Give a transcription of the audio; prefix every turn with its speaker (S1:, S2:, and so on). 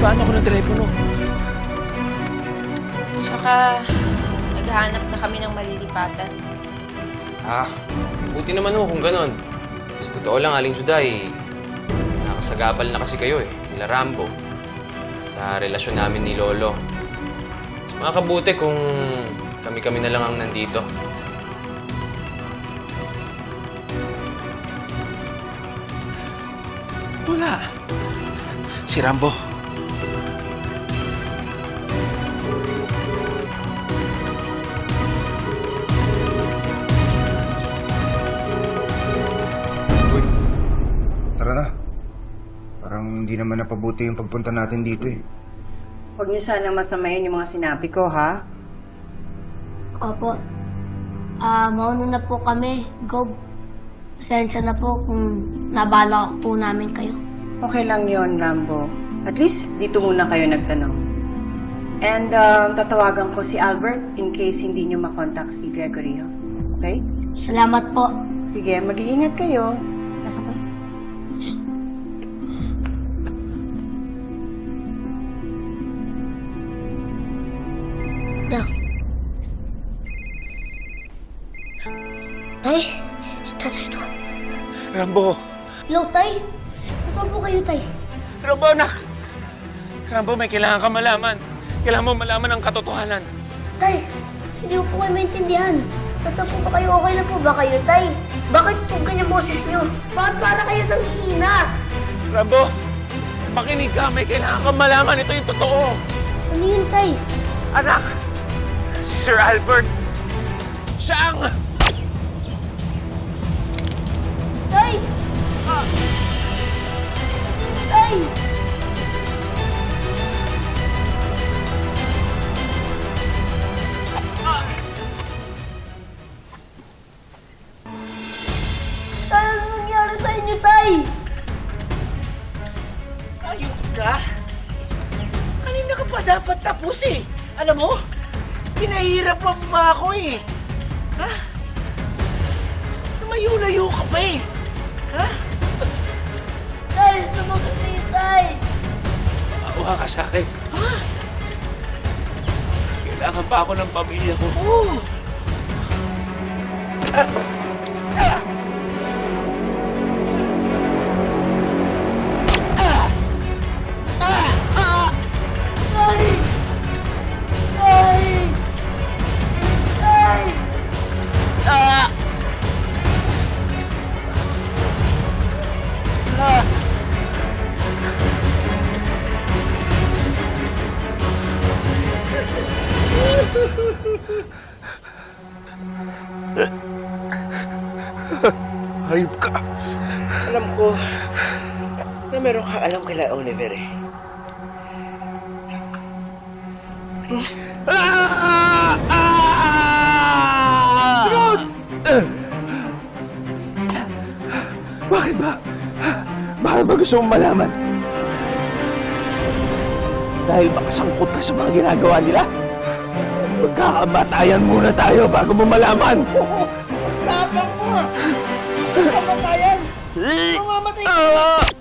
S1: Paano ko ng telepono?
S2: Tsaka, naghahanap na kami ng malilipatan.
S3: Ah, buti naman ho kung ganon. Sa totoo lang, Aling Juday, nakasagabal na kasi kayo eh, nila Rambo. Sa relasyon namin ni Lolo. Mga kabuti kung kami-kami na lang ang nandito.
S1: Wala. Si Rambo.
S4: Hindi naman napabuti yung pagpunta natin dito eh.
S5: Huwag niyo sanang masamayin yung mga sinabi ko, ha?
S6: Opo. Ah, mauna na po kami. Go. Pasensya na po kung nabala po namin kayo.
S5: Okay lang yon Rambo. At least, dito muna kayo nagtanong. And um, tatawagan ko si Albert in case hindi niyo makontak si Gregory. Okay?
S6: Salamat po.
S5: Sige, mag-iingat kayo.
S6: Nasa?
S1: Rambo.
S6: Hello, tay. Nasaan po kayo, tay?
S1: Rambo, anak. Rambo, may kailangan ka malaman. Kailangan mo malaman ang katotohanan.
S6: Tay, hindi ko po kayo maintindihan. Basta po ba kayo okay na po ba kayo, Tay? Bakit po ganyan boses niyo? Bakit para kayo nanghihina?
S1: Rambo, makinig ka. May kailangan ka malaman. Ito yung totoo.
S6: Ano yun, Tay?
S1: Anak, si Sir Albert, siya ang...
S6: Tay! Tay, ano nangyari sa inyo, Tay?
S7: Ayun ka? Pa dapat tapos eh. Alam mo, pinahirap pa ako eh. Ha? Lumayo-layo ka pa eh. Ha?
S1: Maawa ka sa akin. Kailangan pa ako ng pamilya ko.
S7: Oo.
S6: Tay!
S4: Hayop ka!
S7: Alam ko na meron kang alam kila Oliver eh.
S4: Bakit ba? Bakit ba gusto mong malaman? Dahil makasangkot ka sa mga ginagawa nila? Magkakamatayan muna tayo bago mo malaman!
S7: Tapang mo! Kamatayan! Mamamatay ka!